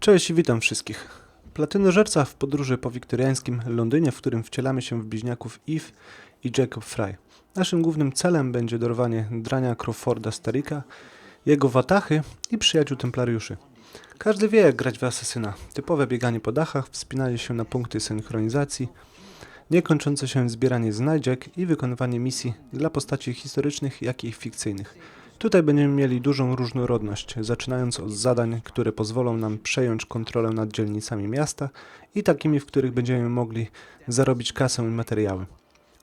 Cześć i witam wszystkich. Platynożerca w podróży po wiktoriańskim Londynie, w którym wcielamy się w bliźniaków Eve i Jacob Fry. Naszym głównym celem będzie dorwanie drania Crawforda Starika, jego watachy i przyjaciół templariuszy. Każdy wie jak grać w asesyna. Typowe bieganie po dachach, wspinanie się na punkty synchronizacji, niekończące się zbieranie znajdziek i wykonywanie misji dla postaci historycznych, jak i fikcyjnych. Tutaj będziemy mieli dużą różnorodność, zaczynając od zadań, które pozwolą nam przejąć kontrolę nad dzielnicami miasta i takimi, w których będziemy mogli zarobić kasę i materiały.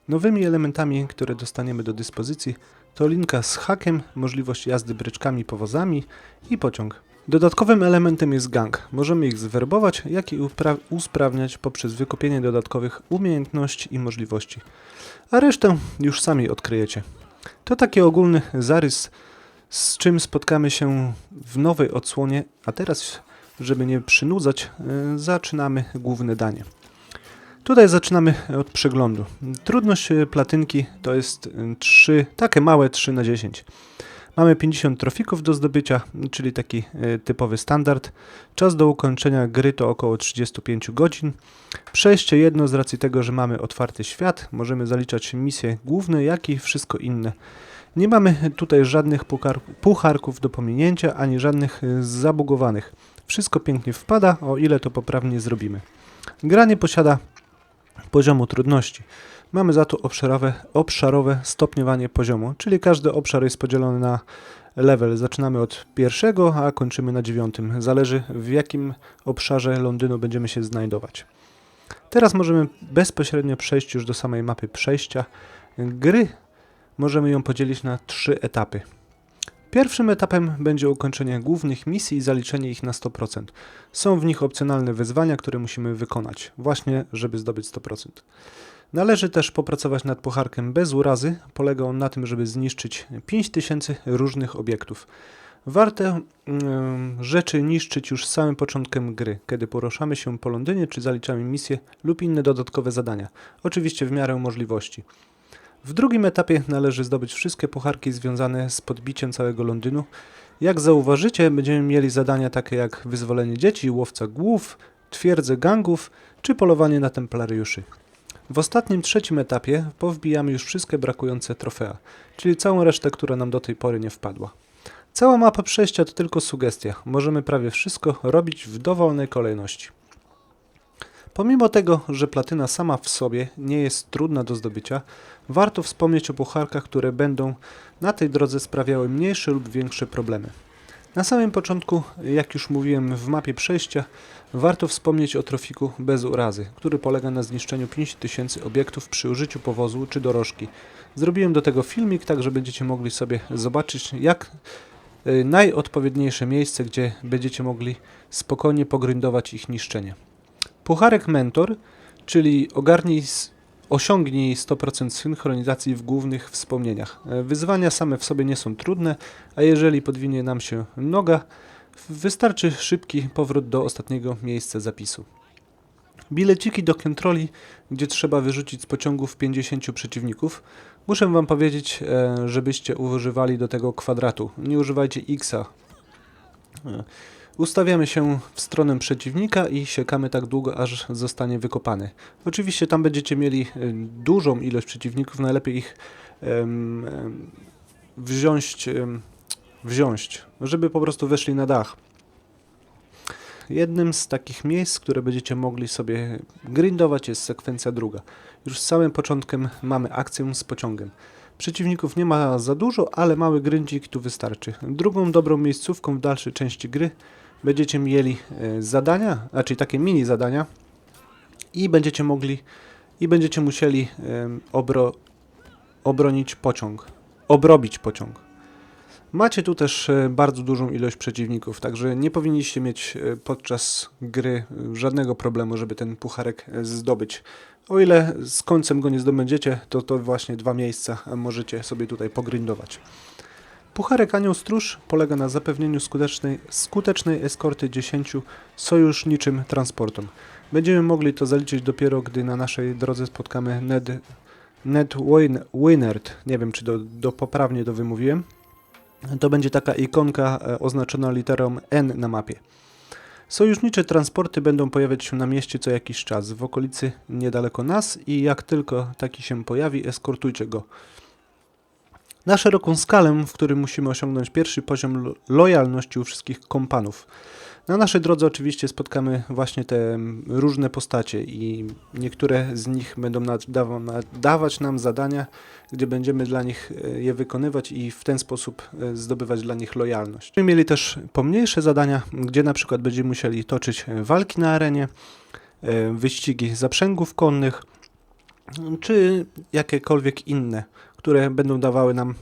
Nowymi elementami, które dostaniemy do dyspozycji, to linka z hakiem, możliwość jazdy bryczkami, powozami i pociąg. Dodatkowym elementem jest gang. Możemy ich zwerbować, jak i usprawniać poprzez wykupienie dodatkowych umiejętności i możliwości. A resztę już sami odkryjecie. To taki ogólny zarys, z czym spotkamy się w nowej odsłonie, a teraz, żeby nie przynudzać, y, zaczynamy główne danie. Tutaj zaczynamy od przeglądu. Trudność y, platynki to jest 3, takie małe 3 na 10. Mamy 50 trofików do zdobycia, czyli taki typowy standard. Czas do ukończenia gry to około 35 godzin. Przejście jedno z racji tego, że mamy otwarty świat, możemy zaliczać misje główne, jak i wszystko inne. Nie mamy tutaj żadnych puchar- pucharków do pominięcia, ani żadnych y, zabugowanych. Wszystko pięknie wpada, o ile to poprawnie zrobimy. Gra nie posiada poziomu trudności. Mamy za to obszarowe, obszarowe stopniowanie poziomu, czyli każdy obszar jest podzielony na level. Zaczynamy od pierwszego, a kończymy na dziewiątym. Zależy w jakim obszarze Londynu będziemy się znajdować. Teraz możemy bezpośrednio przejść już do samej mapy przejścia. Gry możemy ją podzielić na trzy etapy. Pierwszym etapem będzie ukończenie głównych misji i zaliczenie ich na 100%. Są w nich opcjonalne wyzwania, które musimy wykonać, właśnie żeby zdobyć 100%. Należy też popracować nad pucharkiem bez urazy. Polega on na tym, żeby zniszczyć 5000 różnych obiektów. Warto mm, rzeczy niszczyć już z samym początkiem gry, kiedy poruszamy się po Londynie czy zaliczamy misje lub inne dodatkowe zadania. Oczywiście w miarę możliwości. W drugim etapie należy zdobyć wszystkie pucharki związane z podbiciem całego Londynu. Jak zauważycie, będziemy mieli zadania takie jak wyzwolenie dzieci, łowca głów, twierdze gangów czy polowanie na templariuszy. W ostatnim trzecim etapie powbijamy już wszystkie brakujące trofea, czyli całą resztę, która nam do tej pory nie wpadła. Cała mapa przejścia to tylko sugestia. Możemy prawie wszystko robić w dowolnej kolejności. Pomimo tego, że platyna sama w sobie nie jest trudna do zdobycia, warto wspomnieć o pucharkach, które będą na tej drodze sprawiały mniejsze lub większe problemy. Na samym początku, jak już mówiłem w mapie przejścia, warto wspomnieć o trofiku bez urazy, który polega na zniszczeniu 5000 obiektów przy użyciu powozu czy dorożki. Zrobiłem do tego filmik, tak że będziecie mogli sobie zobaczyć, jak y, najodpowiedniejsze miejsce, gdzie będziecie mogli spokojnie pogrundować ich niszczenie. Pucharek Mentor, czyli ogarnij, osiągnij 100% synchronizacji w głównych wspomnieniach. E, Wyzwania same w sobie nie są trudne, a jeżeli podwinie nam się noga, wystarczy szybki powrót do ostatniego miejsca zapisu. Bileciki do kontroli, gdzie trzeba wyrzucić z pociągów 50 przeciwników. Muszę Wam powiedzieć, e, żebyście używali do tego kwadratu. Nie używajcie X-a. Ustawiamy się w stronę przeciwnika i siekamy tak długo, aż zostanie wykopany. Oczywiście tam będziecie mieli e, dużą ilość przeciwników, najlepiej ich em, wziąć, em, wziąć, żeby po prostu weszli na dach. Jednym z takich miejsc, które będziecie mogli sobie grindować jest sekwencja druga. Już z samym początkiem mamy akcję z pociągiem. Przeciwników nie ma za dużo, ale mały grindzik tu wystarczy. Drugą dobrą miejscówką w dalszej części gry będziecie mieli e, zadania, znaczy takie mini zadania i będziecie mogli i będziecie musieli obro, obronić pociąg, obrobić pociąg. Macie tu też e, bardzo dużą ilość przeciwników, także nie powinniście mieć e, podczas gry żadnego problemu, żeby ten pucharek zdobyć. O ile z końcem go nie zdobędziecie, to to właśnie dwa miejsca możecie sobie tutaj pogrindować. Pucharek Anioł Stróż polega na zapewnieniu skutecznej, skutecznej eskorty 10 sojuszniczym transportom. Będziemy mogli to zaliczyć dopiero, gdy na naszej drodze spotkamy Ned, Ned Win, Winert. Nie wiem, czy do, do poprawnie to wymówiłem. To będzie taka ikonka e, oznaczona literą N na mapie. Sojusznicze transporty będą pojawiać się na mieście co jakiś czas, w okolicy niedaleko nas i jak tylko taki się pojawi, eskortujcie go. Na szeroką skalę, w którym musimy osiągnąć pierwszy poziom lo- lojalności u wszystkich kompanów. Na naszej drodze oczywiście spotkamy właśnie te mm, różne postacie i niektóre z nich będą dawać nam zadania, gdzie będziemy dla nich e, je wykonywać i w ten sposób e, zdobywać dla nich lojalność. Będziemy mieli też pomniejsze zadania, gdzie na przykład będziemy musieli toczyć e, walki na arenie, wyścigi zaprzęgów konnych, czy jakiekolwiek inne, które będą dawały nam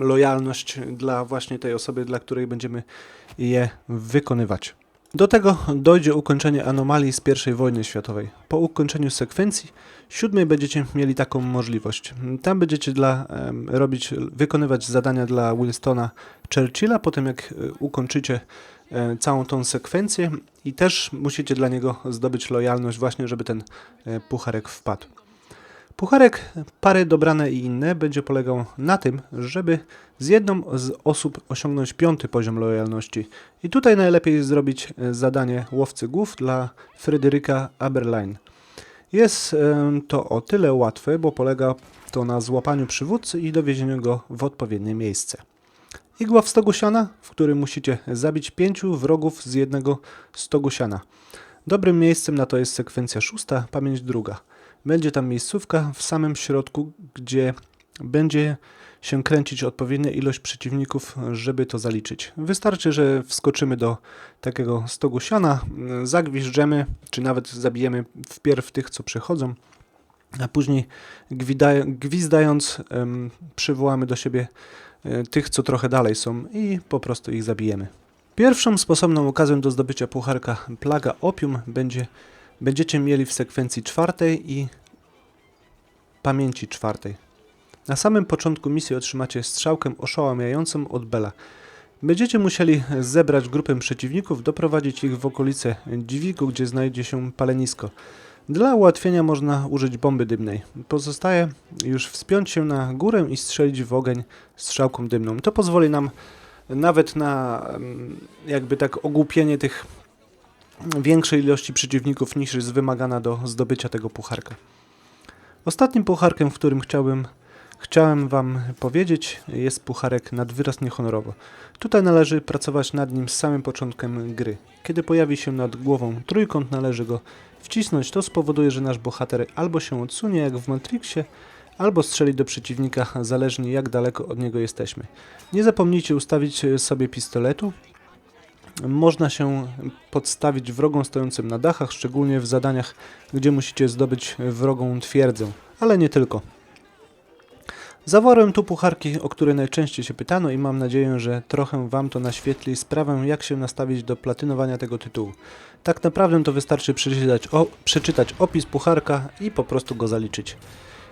lojalność dla właśnie tej osoby, dla której będziemy je wykonywać. Do tego dojdzie ukończenie anomalii z I wojny światowej. Po ukończeniu sekwencji siódmej będziecie mieli taką możliwość. Tam będziecie dla, robić, wykonywać zadania dla Winstona Churchilla, potem jak e, ukończycie e, całą tą sekwencję i też musicie dla niego zdobyć lojalność właśnie, żeby ten e, pucharek wpadł. Pucharek pary dobrane i inne będzie polegał na tym, żeby z jedną z osób osiągnąć piąty poziom lojalności. I tutaj najlepiej zrobić e, zadanie łowcy głów dla Fryderyka Aberline. Jest em, to o tyle łatwe, bo polega to na złapaniu przywódcy i dowiezieniu go w odpowiednie miejsce. Igła w stogu siana, w którym musicie zabić pięciu wrogów z jednego stogu siana. Dobrym miejscem na to jest sekwencja szósta, pamięć druga. Będzie tam miejscówka w samym środku, gdzie będzie się kręcić odpowiednia ilość przeciwników, żeby to zaliczyć. Wystarczy, że wskoczymy do takiego stogu siana, zagwiżdżemy, czy nawet zabijemy wpierw tych, co przychodzą, a później gwizdając przywołamy do siebie e, tych, co trochę dalej są i po prostu ich zabijemy. Pierwszą sposobną okazją do zdobycia pucharka Plaga Opium będzie, będziecie mieli w sekwencji czwartej i pamięci czwartej. Na samym początku misji otrzymacie strzałkę oszałamiającą od Bela. Będziecie musieli zebrać grupę przeciwników, doprowadzić ich w okolice dźwigu, gdzie znajdzie się palenisko. Dla ułatwienia można użyć bomby dymnej. Pozostaje już wspiąć się na górę i strzelić w ogień strzałką dymną. To pozwoli nam nawet na jakby tak ogłupienie tych większej ilości przeciwników niż jest wymagana do zdobycia tego pucharka. Ostatnim pucharkiem, w którym chciałbym, chciałem Wam powiedzieć, jest pucharek nad wyraz niehonorowo. Tutaj należy pracować nad nim z samym początkiem gry. Kiedy pojawi się nad głową trójkąt, należy go wcisnąć. To spowoduje, że nasz bohater albo się odsunie, jak w Matrixie, albo strzeli do przeciwnika, zależnie jak daleko od niego jesteśmy. Nie zapomnijcie ustawić sobie pistoletu. Można się podstawić wrogom stojącym na dachach, szczególnie w zadaniach, gdzie musicie zdobyć wrogą twierdzę, ale nie tylko. Zawarłem tu pucharki, o które najczęściej się pytano i mam nadzieję, że trochę Wam to naświetli sprawę, jak się nastawić do platynowania tego tytułu. Tak naprawdę to wystarczy przeczytać, o, przeczytać opis pucharka i po prostu go zaliczyć.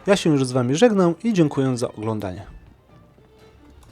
Ja się już z Wami żegnam i dziękuję za oglądanie.